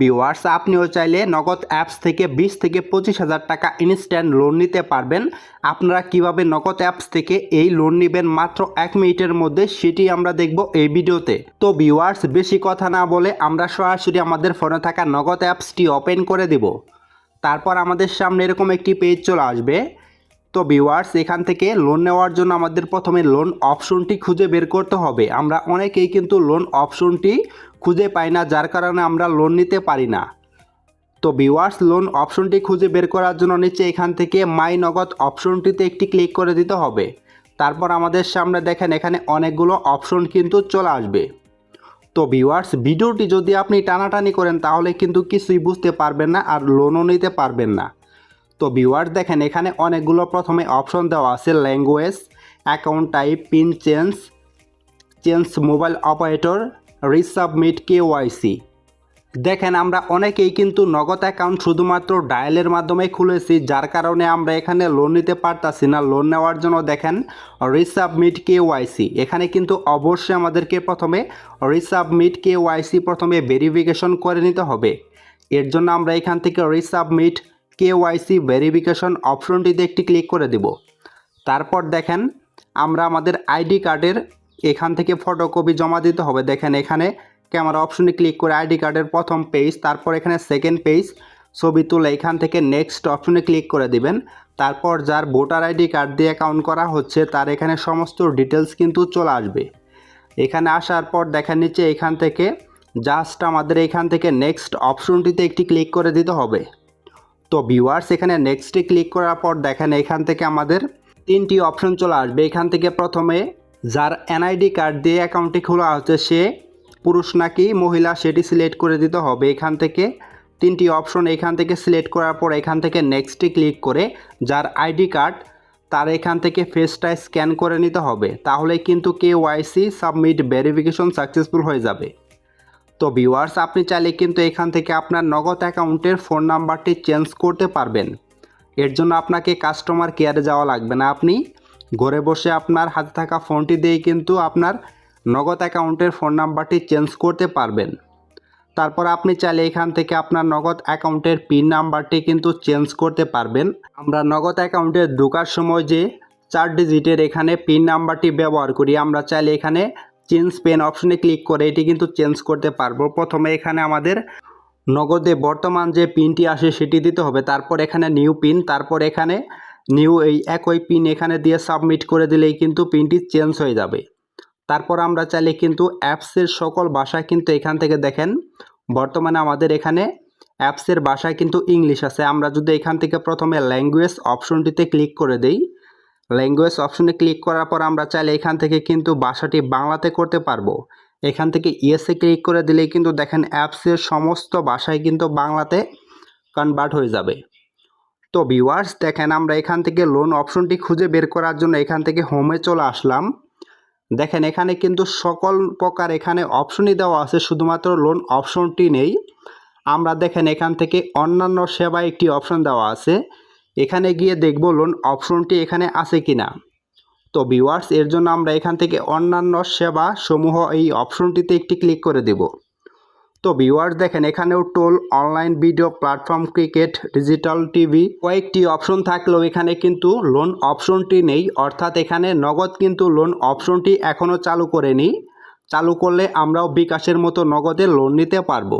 Viewers আপনিও চাইলে নগদ অ্যাপস থেকে বিশ থেকে পঁচিশ হাজার টাকা ইনস্ট্যান্ট লোন নিতে পারবেন। আপনারা কীভাবে নগদ অ্যাপস থেকে এই লোন নেবেন মাত্র এক মিনিটের মধ্যে সেটি আমরা দেখব এই ভিডিওতে। তো ভিউয়ার্স বেশি কথা না বলে আমরা সরাসরি আমাদের ফোনে থাকা নগদ অ্যাপসটি ওপেন করে দেব। তারপর আমাদের সামনে এরকম একটি পেজ চলে আসবে। তো ভিউয়ার্স এখান থেকে লোন নেওয়ার জন্য আমাদের প্রথমে লোন অপশনটি খুঁজে বের করতে হবে। আমরা অনেকেই কিন্তু লোন অপশনটি খুঁজে পাই না, যার কারণে আমরা লোন নিতে পারি না। তো ভিউয়ার্স লোন অপশনটি খুঁজে বের করার জন্য নিচে এখান থেকে মাই নগদ অপশনটিতে একটি ক্লিক করে দিতে হবে। তারপর আমাদের সামনে দেখেন, এখানে অনেকগুলো অপশন কিন্তু চলে আসবে। তো ভিউয়ার্স ভিডিওটি যদি আপনি টানাটানি করেন, তাহলে কিন্তু কিছুই বুঝতে পারবেন না আর লোনও নিতে পারবেন না। তো ভিউয়ার্স দেখেন, এখানে অনেকগুলো প্রথমে অপশন দেওয়া আছে language account type pin change change mobile operator resubmit K YC দেখেন, আমরা অনেকেই কিন্তু নগদ অ্যাকাউন্ট শুধুমাত্র ডায়ালের মাধ্যমে খুলেছি, যার কারণে আমরা এখানে লোন নিতে পারতাছি না। লোন নেওয়ার জন্য দেখেন রিসাবমিট কে ওয়াইসি এখানে কিন্তু অবশ্যই আমাদেরকে প্রথমে রিসাবমিট কে ওয়াইসি প্রথমে ভেরিফিকেশন করে নিতে হবে। এর জন্য আমরা এখান থেকে রিসাবমিট কে ওয়াইসি ভেরিফিকেশন অপশনটিতে একটি ক্লিক করে দেব। তারপর দেখেন, আমরা আমাদের আইডি কার্ডের এখান থেকে ফটোকপি জমা দিতে হবে। দেখেন, এখানে ক্যামেরা অপশনে ক্লিক করে আইডি কার্ডের প্রথম পেজ, তারপর এখানে সেকেন্ড পেজ, ছবি তুলে এখান থেকে নেক্সট অপশনে ক্লিক করে দিবেন। তারপর যার ভোটার আইডি কার্ড দিয়ে অ্যাকাউন্ট করা হচ্ছে, তার এখানে সমস্ত ডিটেলস কিন্তু চলে আসবে। এখানে আসার পর দেখেন, নিচে এখান থেকে জাস্ট আমাদের এখান থেকে নেক্সট অপশনটিতে একটি ক্লিক করে দিতে হবে। তো ভিউয়ার্স এখানে নেক্সটে ক্লিক করার পর দেখেন এখান থেকে আমাদের তিনটি অপশন চলে আসবে। এখান থেকে প্রথমে যার এনআইডি কার্ড দিয়ে অ্যাকাউন্টটি খোলা হচ্ছে, সে পুরুষ নাকি মহিলা, সেটি সিলেক্ট করে দিতে হবে। এখান থেকে তিনটি অপশন এখান থেকে সিলেক্ট করার পর এখান থেকে নেক্সটে ক্লিক করে যার আইডি কার্ড তার এখান থেকে ফেসটা স্ক্যান করে নিতে হবে। তাহলে কিন্তু K YC submit verification successful হয়ে যাবে। তো ভিউয়ার্স আপনি চাইলে কিন্তু এখান থেকে আপনার নগদ অ্যাকাউন্টের ফোন নাম্বারটি চেঞ্জ করতে পারবেন। এর জন্য আপনাকে কাস্টমার কেয়ারে যাওয়া লাগবে না আপনি। ঘরে বসে আপনার হাতে থাকা ফোনটি দিয়ে কিন্তু আপনার নগদ অ্যাকাউন্টের ফোন নাম্বারটি চেঞ্জ করতে পারবেন। তারপর আপনি চাইলে এখান থেকে আপনার নগদ অ্যাকাউন্টের পিন নাম্বারটি কিন্তু চেঞ্জ করতে পারবেন। আমরা নগদ অ্যাকাউন্টে ঢোকার সময় যে চার ডিজিটের এখানে পিন নাম্বারটি ব্যবহার করি, আমরা চাইলে এখানে চেঞ্জ পেন অপশনে ক্লিক করে এটি কিন্তু চেঞ্জ করতে পারব। প্রথমে এখানে আমাদের নগদে বর্তমান যে পিনটি আসে সেটি দিতে হবে। তারপর এখানে নিউ পিন তারপর এখানে নিউ এই একই পিন এখানে দিয়ে সাবমিট করে দিলেই কিন্তু পিনটি চেঞ্জ হয়ে যাবে। তারপর আমরা চাইলে কিন্তু অ্যাপসের সকল ভাষা কিন্তু এখান থেকে দেখেন, বর্তমানে আমাদের এখানে অ্যাপসের ভাষায় কিন্তু ইংলিশ আছে। আমরা যদি এখান থেকে প্রথমে ল্যাঙ্গুয়েজ অপশনটিতে ক্লিক করে দেই ল্যাঙ্গুয়েজ অপশনে ক্লিক করার পর আমরা চাইলে এখান থেকে কিন্তু ভাষাটি বাংলাতে করতে পারব। এখান থেকে ইয়েসে ক্লিক করে দিলেই কিন্তু দেখেন অ্যাপসের সমস্ত ভাষায় কিন্তু বাংলাতে কনভার্ট হয়ে যাবে। তো ভিউয়ার্স দেখেন আমরা এখান থেকে লোন অপশনটি খুঁজে বের করার জন্য এখান থেকে হোমে চলে আসলাম। দেখেন এখানে কিন্তু সকল প্রকার এখানে অপশনই দেওয়া আছে, শুধুমাত্র লোন অপশনটি নেই। আমরা দেখেন এখান থেকে অন্যান্য সেবা একটি অপশন দেওয়া আছে। এখানে গিয়ে দেখব লোন অপশনটি এখানে আছে কিনা। তো ভিওয়ার্স এর জন্য আমরা এখান থেকে অন্যান্য সেবা সমূহ এই অপশনটিতে একটি ক্লিক করে দেব। তো ভিওয়ার্স দেখেন এখানেও toll online video platform cricket digital TV কয়েকটি অপশন থাকলেও এখানে কিন্তু লোন অপশনটি নেই। অর্থাৎ এখানে নগদ কিন্তু লোন অপশনটি এখনও চালু করেনি। চালু করলে আমরাও বিকাশের মতো নগদে লোন নিতে পারব।